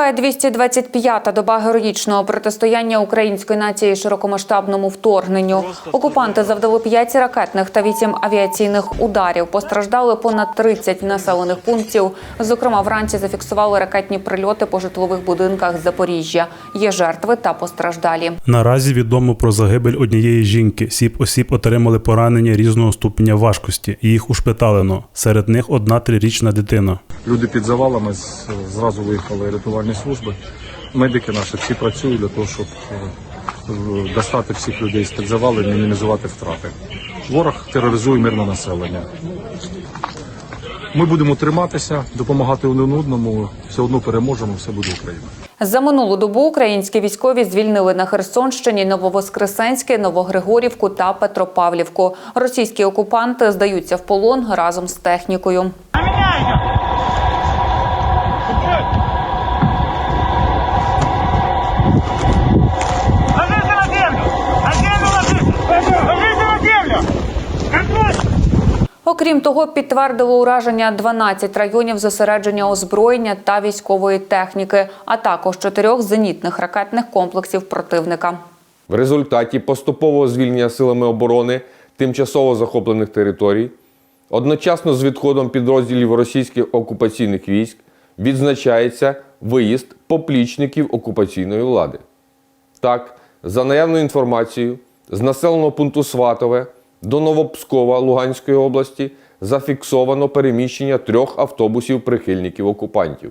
Триває 225-та доба героїчного протистояння української нації широкомасштабному вторгненню. Окупанти завдали 5 ракетних та 8 авіаційних ударів. Постраждали понад 30 населених пунктів. Зокрема, вранці зафіксували ракетні прильоти по житлових будинках Запоріжжя. Є жертви та постраждалі. Наразі відомо про загибель однієї жінки. Сіп осіб отримали поранення різного ступеня важкості. Їх ушпиталено. Серед них одна трирічна дитина. Люди під завалами зразу виїхали рятувальні служби. Медики наші всі працюють для того, щоб е, достати всіх людей з під завалів і мінімізувати втрати. Ворог тероризує мирне населення. Ми будемо триматися, допомагати один одному. Все одно переможемо, все буде Україна. За минулу добу українські військові звільнили на Херсонщині Нововоскресенське, Новогригорівку та Петропавлівку. Російські окупанти здаються в полон разом з технікою. Окрім того, підтвердили ураження 12 районів зосередження озброєння та військової техніки, а також чотирьох зенітних ракетних комплексів противника. В результаті поступового звільнення силами оборони тимчасово захоплених територій, одночасно з відходом підрозділів російських окупаційних військ відзначається виїзд поплічників окупаційної влади. Так, за наявною інформацією, з населеного пункту Сватове до Новопскова Луганської області зафіксовано переміщення трьох автобусів прихильників окупантів.